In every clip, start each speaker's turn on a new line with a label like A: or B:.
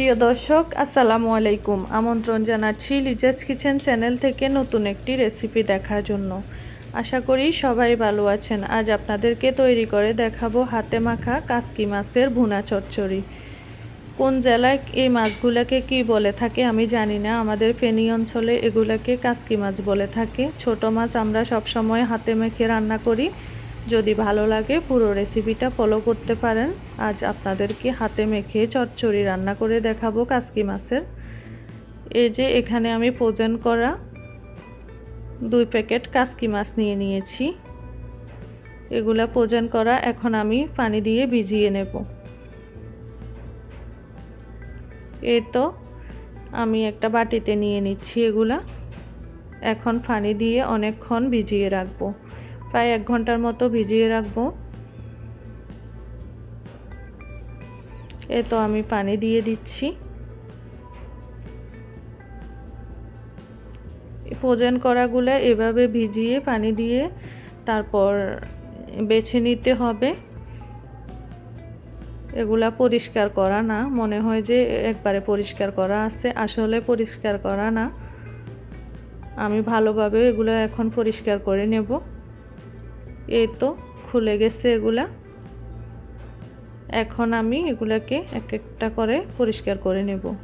A: প্রিয় দর্শক, আসসালামু আলাইকুম। আমন্ত্রণ জানাচ্ছি লিজাস কিচেন চ্যানেল থেকে নতুন একটি রেসিপি দেখার জন্য। আশা করি সবাই ভালো আছেন। আজ আপনাদেরকে তৈরি করে দেখাবো হাতে মাখা কাসকি মাছের ভুনা চচ্চড়ি। কোন জেলায় এই মাছগুলোকে কি বলে থাকে আমি জানি না। আমাদের ফেনী অঞ্চলে এগুলাকে কাসকি মাছ বলে থাকে। ছোট মাছ আমরা সব সময় হাতে মেখে রান্না করি। যদি ভালো লাগে পুরো রেসিপিটা ফলো করতে পারেন। আজ আপনাদেরকে হাতে মেখে চচ্চড়ি রান্না করে দেখাবো কাসকি মাছের। এই যে এখানে আমি ফ্রোজেন করা দুই প্যাকেট কাসকি মাছ নিয়ে নিয়েছি। এগুলা ফ্রোজেন করা এখন আমি পানি দিয়ে ভিজিয়ে নেব। এই তো আমি একটা বাটিতে নিয়ে নিচ্ছি এগুলা। এখন পানি দিয়ে অনেকক্ষণ ভিজিয়ে রাখব। প্রায় এক ঘণ্টার মতো ভিজিয়ে রাখব। এ তো আমি পানি দিয়ে দিচ্ছি। ভোজন করাগুলো এভাবে ভিজিয়ে পানি দিয়ে তারপর বেছে নিতে হবে। এগুলা পরিষ্কার করা না, মনে হয় যে একবারে পরিষ্কার করা আছে, আসলে পরিষ্কার করা না। আমি ভালোভাবে এগুলো এখন পরিষ্কার করে নেব। এই তো খুলে গেছে এগুলা। এখন আমি এগুলাকে এক একটা করে পরিষ্কার করে নেব।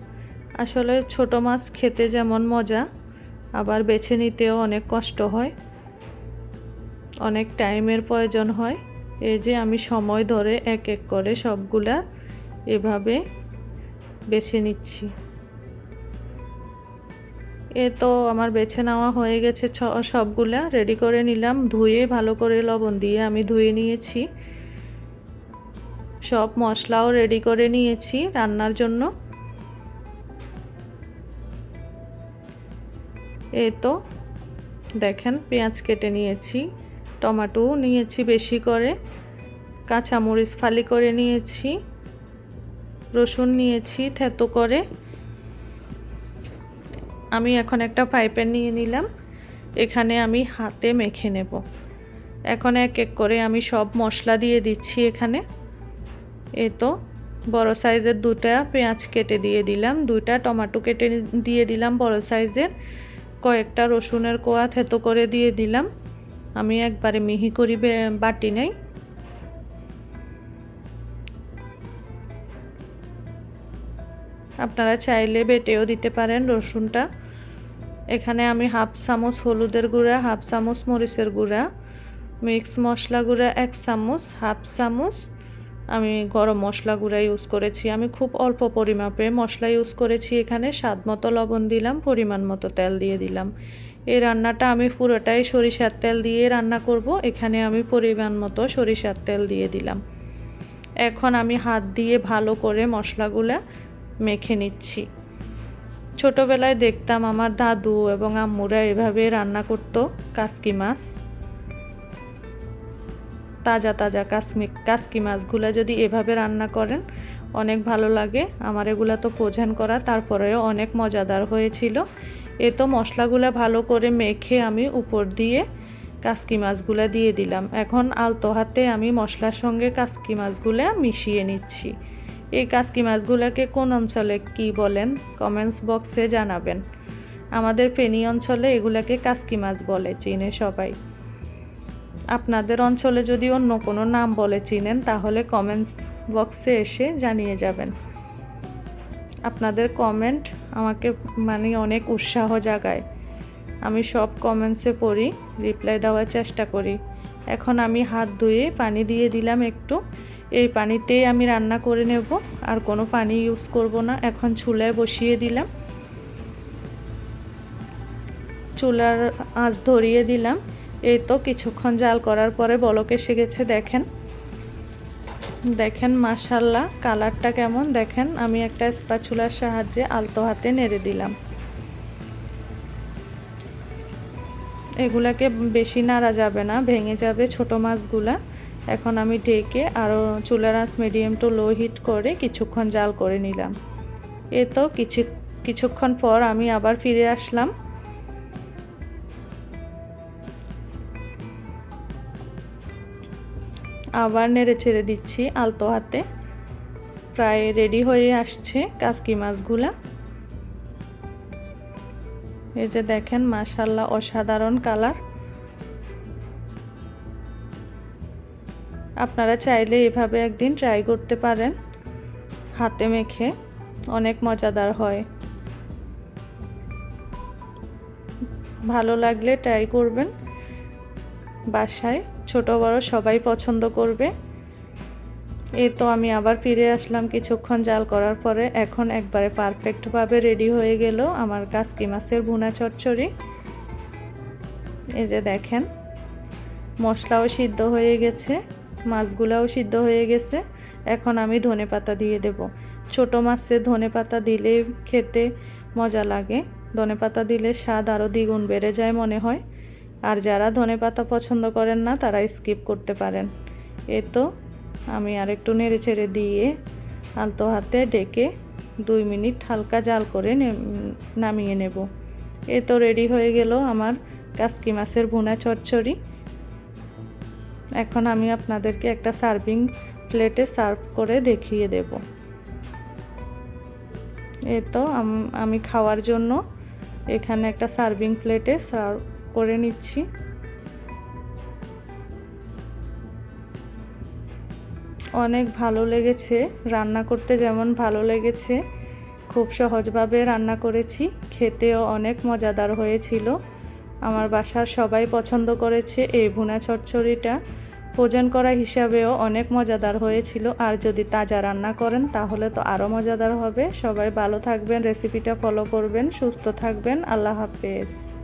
A: আসলে ছোট মাছ খেতে যেমন মজা, আবার বেছে নিতেও অনেক কষ্ট হয়। অনেক টাইমের প্রয়োজন হয়। এই যে আমি সময় ধরে এক এক করে সবগুলা এভাবে বেছে নিচ্ছি। এ তো আমার বেছে নেওয়া হয়ে গেছে সবগুলা। রেডি করে নিলাম, ধুয়ে ভালো করে লবণ দিয়ে আমি ধুয়ে নিয়েছি। সব মশলাও রেডি করে নিয়েছি রান্নার জন্য। এ তো দেখেন পেঁয়াজ কেটে নিয়েছি টমাটো নিয়েছি বেশি করে, কাঁচামরিচ ফালি করে নিয়েছি, রসুন নিয়েছি থেতো করে। আমি এখন একটা পাইপের নিয়ে নিলাম। এখানে আমি হাতে মেখে নেব। এখন এক এক করে আমি সব মশলা দিয়ে দিচ্ছি এখানে। এ তো, বড় সাইজের দুটা পেঁয়াজ কেটে দিয়ে দিলাম। দুইটা টমেটো কেটে দিয়ে দিলাম বড় সাইজের। কয়েকটা রসুনের কোয়া থেতো করে দিয়ে দিলাম। আমি একবারে মিহি করি বাটি নেই। আপনারা চাইলে বেটেও দিতে পারেন রসুনটা। এখানে আমি হাফ চামচ হলুদের গুঁড়া, হাফ চামচ মরিচের গুঁড়া, মিক্স মশলা গুঁড়া এক চামচ, হাফ চামচ আমি গরম মশলা গুঁড়া ইউজ করেছি। আমি খুব অল্প পরিমাপে মশলা ইউজ করেছি এখানে, স্বাদ মতো লবণ দিলাম, পরিমাণ মতো তেল দিয়ে দিলাম। এই রান্নাটা আমি পুরোটাই সরিষার তেল দিয়ে রান্না করব, এখানে আমি পরিমাণ মতো সরিষার তেল দিয়ে দিলাম। এখন আমি হাত দিয়ে ভালো করে মশলাগুলা মেখে নিচ্ছি। ছোটোবেলায় দেখতাম আমার দাদু এবং আম্মুরা এভাবে রান্না করতো কাসকি মাছ। তাজা তাজা কাশ্মী কাসকি মাছগুলো যদি এভাবে রান্না করেন, অনেক ভালো লাগে। আমার এগুলা তো প্রধান করা, তারপরেও অনেক মজাদার হয়েছিল। এ তো মশলাগুলো ভালো করে মেখে আমি উপর দিয়ে কাসকি মাছগুলো দিয়ে দিলাম। এখন আলতো হাতে আমি মশলার সঙ্গে কাসকি মাছগুলো মিশিয়ে নিচ্ছি। এই কাসকি মাছগুলোকে কোন অঞ্চলে কি বলেন? কমেন্টস বক্সে জানাবেন। আমাদের ফেনী অঞ্চলে এগুলাকে কাসকি মাছ বলে, চিনে সবাই। আপনাদের অঞ্চলে যদি অন্য কোনো নাম বলে চিনেন, তাহলে কমেন্টস বক্সে এসে জানিয়ে যাবেন। আপনাদের কমেন্ট আমাকে মানে অনেক উৎসাহ জাগায়। আমি সব কমেন্টসে পড়ি, রিপ্লাই দেওয়ার চেষ্টা করি। এখন আমি হাত ধুয়ে পানি দিয়ে দিলাম একটু। এই পানিতেই আমি রান্না করে নেব, আর কোনো পানি ইউজ করব না। এখন চুলায় বসিয়ে দিলাম। চুলার আঁচ ধরিয়ে দিলাম। এই তো কিছুক্ষণ জাল করার পরে বলক এসে গেছে, দেখেন। দেখেন মাসাল্লাহ কালারটা কেমন। দেখেন, আমি একটা স্পাচুলার সাহায্যে আলতো হাতে নেড়ে দিলাম। এগুলাকে বেশি নাড়া যাবে না, ভেঙে যাবে ছোট মাছগুলা। এখন আমি ঢেকে আরও চুলার আঁচ মিডিয়াম টু লো হিট করে কিছুক্ষণ জাল করে নিলাম। এ তো কিছু, কিছুক্ষণ পর আমি আবার ফিরে আসলাম। আবার নেড়ে ছেড়ে দিচ্ছি আলতো হাতে। প্রায় রেডি হয়ে আসছে কাসকি মাছগুলা। এই যে দেখেন মাশাল্লাহ অসাধারণ কালার। আপনারা চাইলে এভাবে একদিন ট্রাই করতে পারেন, হাতে মেখে, অনেক মজাদার হয়। ভালো লাগলে ট্রাই করবেন, বাসায়, ছোট বড় সবাই পছন্দ করবে। এই তো আমি আবার ফিরে আসলাম কিছুক্ষণ জাল করার পরে। এখন একবারে পারফেক্টভাবে রেডি হয়ে গেল আমার কাসকি মাছের ভুনা চচ্চড়ি। এই যে দেখেন, মশলাও সিদ্ধ হয়ে গেছে, মাছগুলাও সিদ্ধ হয়ে গেছে। এখন আমি ধনে পাতা দিয়ে দেব। ছোট মাছে ধনে পাতা দিলে খেতে মজা লাগে। ধনে পাতা দিলে স্বাদ আরও দ্বিগুণ বেড়ে যায় মনে হয়। আর যারা ধনে পাতা পছন্দ করেন না, তারা স্কিপ করতে পারেন। এ তো আমি আর একটু নেড়ে ছেড়ে দিয়ে আলতো হাতে ডেকে দুই মিনিট হালকা জাল করে নামিয়ে নেব। এ তো রেডি হয়ে গেল আমার কাসকি মাছের ভুনা চচ্চড়ি। এখন আমি আপনাদেরকে একটা সার্ভিং প্লেটে সার্ভ করে দেখিয়ে দেব। এ তো আমি খাওয়ার জন্য এখানে একটা সার্ভিং প্লেটে সার্ভ করে নিচ্ছি। অনেক ভালো লেগেছে। রান্না করতে যেমন ভালো লেগেছে। খুব সহজভাবে রান্না করেছি। খেতেও অনেক মজাদার হয়েছিল। আমার বাসার সবাই পছন্দ করেছে এই ভুনা চচ্চড়িটা। ভোজন করা হিসাবেও অনেক মজাদার হয়েছিল। আর যদি তাজা রান্না করেন, তাহলে তো আরও মজাদার হবে। সবাই ভালো থাকবেন, রেসিপিটা ফলো করবেন, সুস্থ থাকবেন। আল্লাহ হাফেজ।